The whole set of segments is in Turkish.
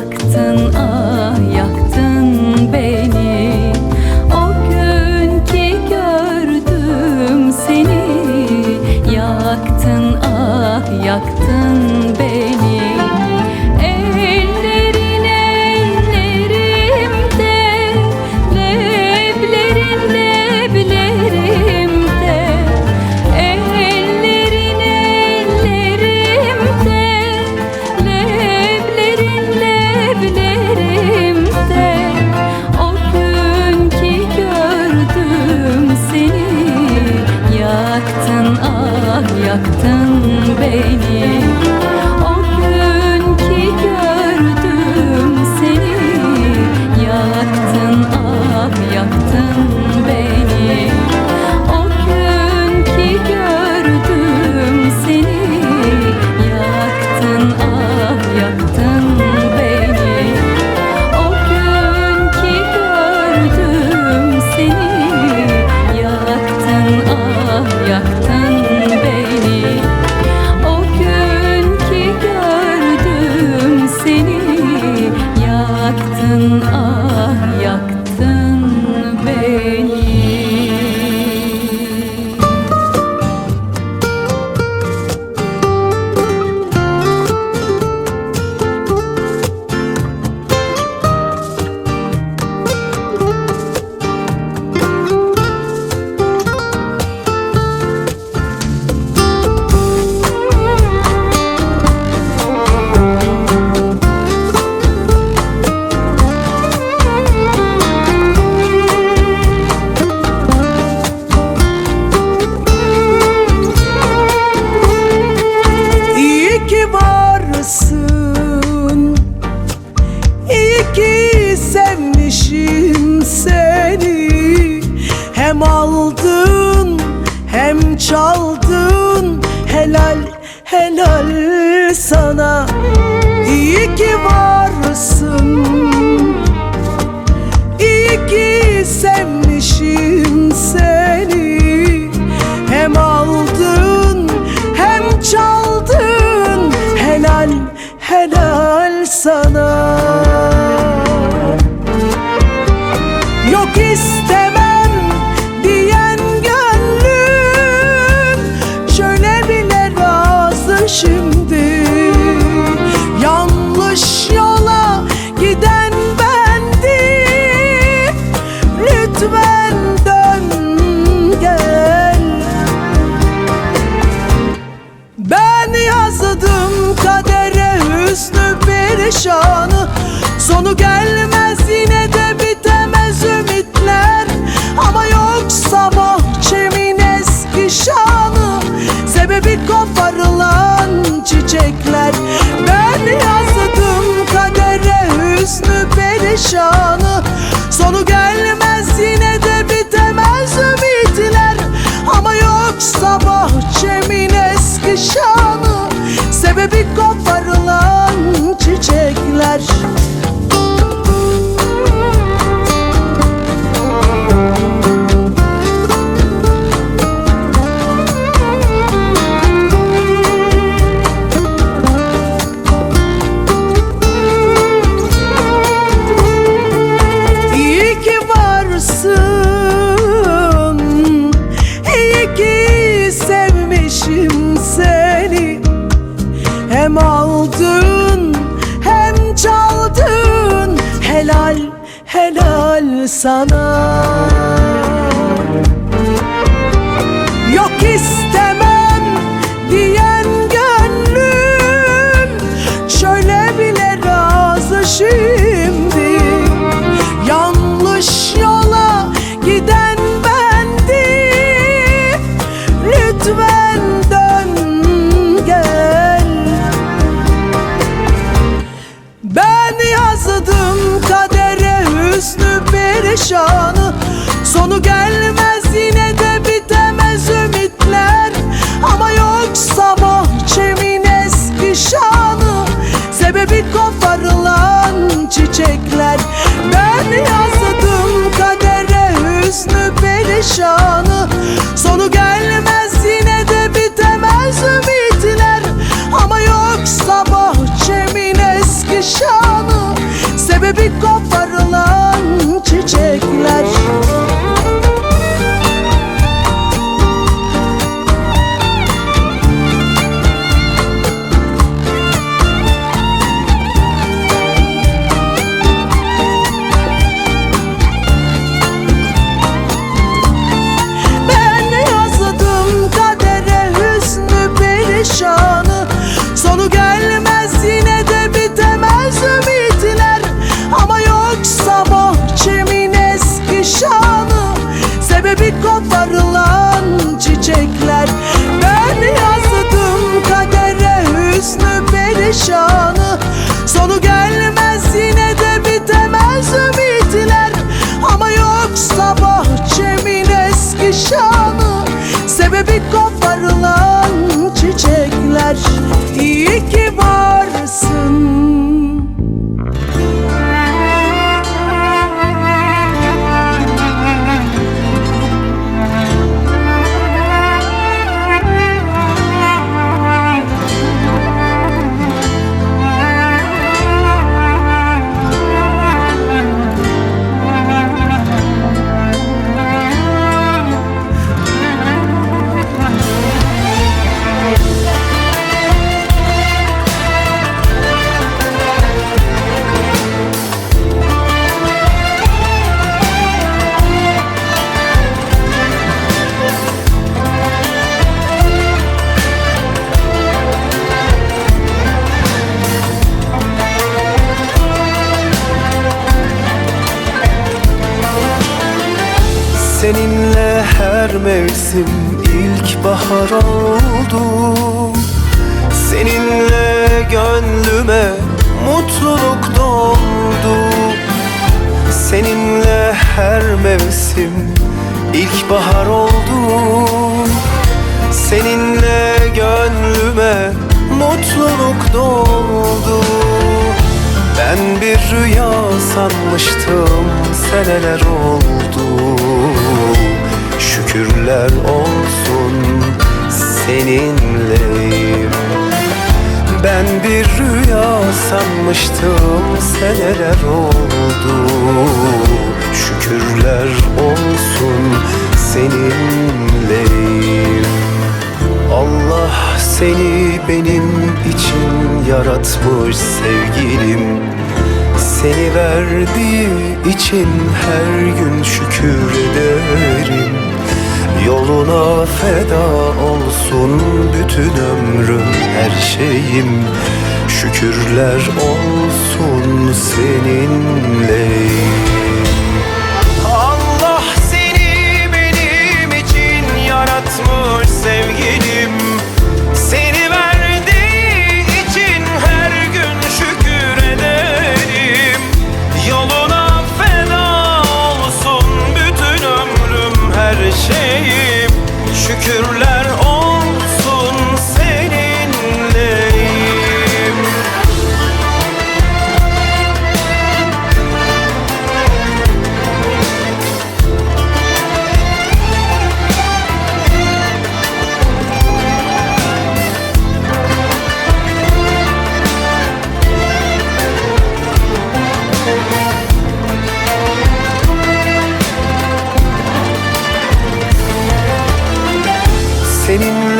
baktın ah seni. Hem aldın hem çaldın. Helal helal sana. İyi ki varsın. İyi ki sev helal Sebebi koparılan çiçekler. Ben yazdım kadere hüsnü perişanı Seninle her mevsim ilkbahar oldu. Seninle gönlüme mutluluk doldu Seninle her mevsim ilkbahar oldu. Seninle gönlüme mutluluk doldu ben bir rüya sanmıştım seneler oldu sanmıştım seneler oldu. Şükürler olsun seninleyim. Allah seni benim için yaratmış sevgilim. Seni verdiği için her gün şükür ederim. Yoluna feda olsun bütün ömrüm her şeyim Şükürler olsun seninleyim Allah seni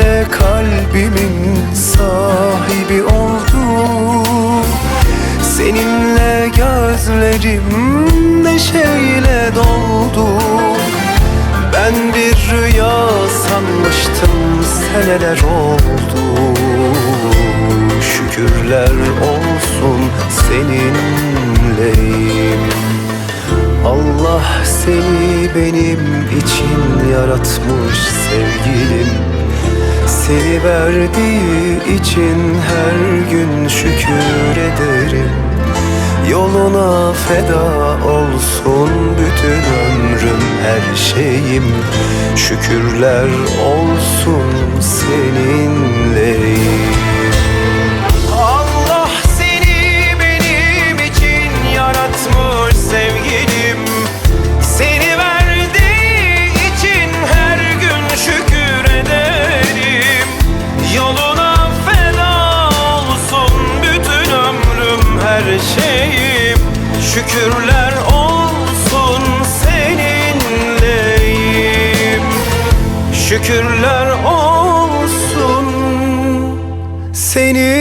Seninle kalbimin sahibi oldum Seninle gözlerim neşeyle doldu. Ben bir rüya sanmıştım seneler oldu. Şükürler olsun seninleyim. Allah seni benim için yaratmış sevgilim Seni verdiği için her gün şükür ederim. Yoluna feda olsun bütün ömrüm her şeyim. Şükürler olsun seninleyim şeyim. Şükürler olsun seninleyim Şükürler olsun seninleyim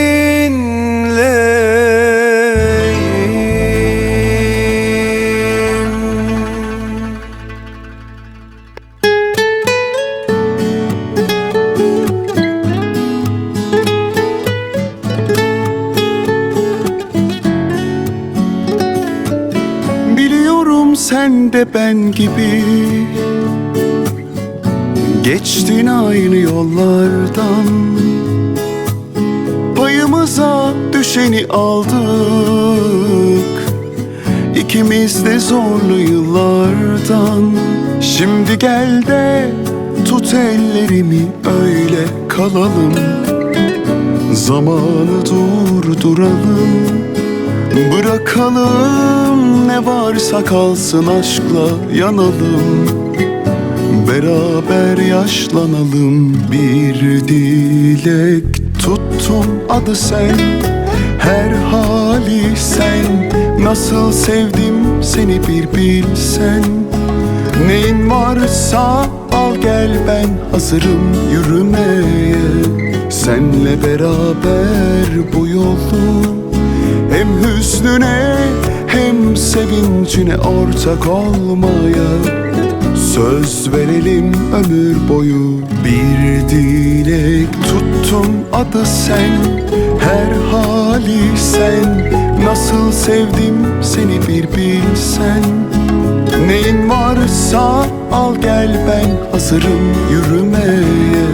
sen de ben gibi. Geçtin aynı yollardan. Payımıza düşeni aldık. İkimiz de zorlu yıllardan. Şimdi gel de tut ellerimi öyle kalalım. Zamanı durduralım Bırakalım ne varsa kalsın aşkla yanalım. Beraber yaşlanalım bir dilek tuttum adı sen. Her hali sen nasıl sevdim seni bir bilsen. Neyin varsa al gel ben hazırım yürümeye. Senle beraber bu yolu hem hüznüne hem sevincine ortak olmaya Söz verelim ömür boyu. Bir dilek tuttun adı sen Her hali sen. Nasıl sevdim seni bir bilsen. Neyin varsa al gel ben hazırım yürümeye.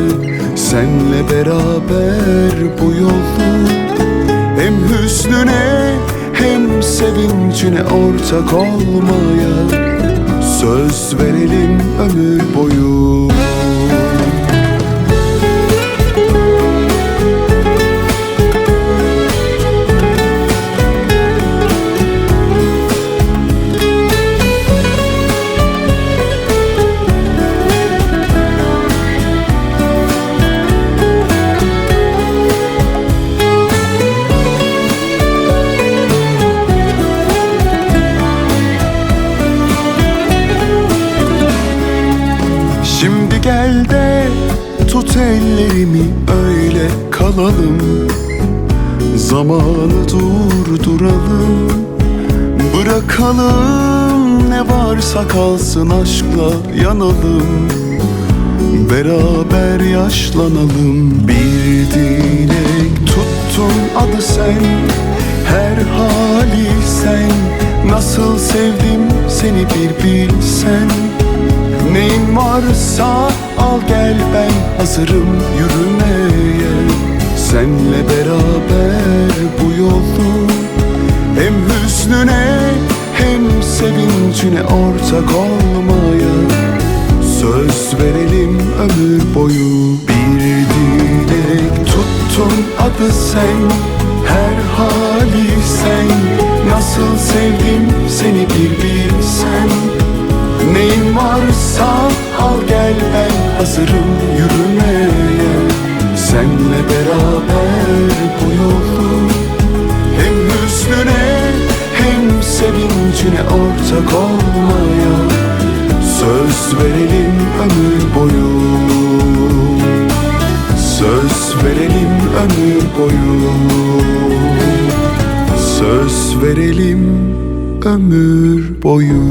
Senle beraber bu yolu hem hüznüne hem sevincine ortak olmaya Söz verelim ömür boyu tut ellerimi öyle kalalım. Zamanı durduralım Bırakalım. Ne varsa kalsın aşkla yanalım. Beraber yaşlanalım. Bir dilek tuttun adı sen Her hali sen. Nasıl sevdim seni bir bilsen varsa al gel ben hazırım yürümeye. Senle beraber bu yolu Hem hüznüne hem sevincine ortak olmaya. Söz verelim ömür boyu Bir dilek tuttun adı sen. Her hali sen Nasıl sevdim seni bir bilsen Neyin varsa al gel ben hazırım yürümeye. Senle beraber bu yolu Hem hüznüne hem sevincine ortak olmaya Söz verelim ömür boyu. Verelim ömür boyu. Söz verelim ömür boyu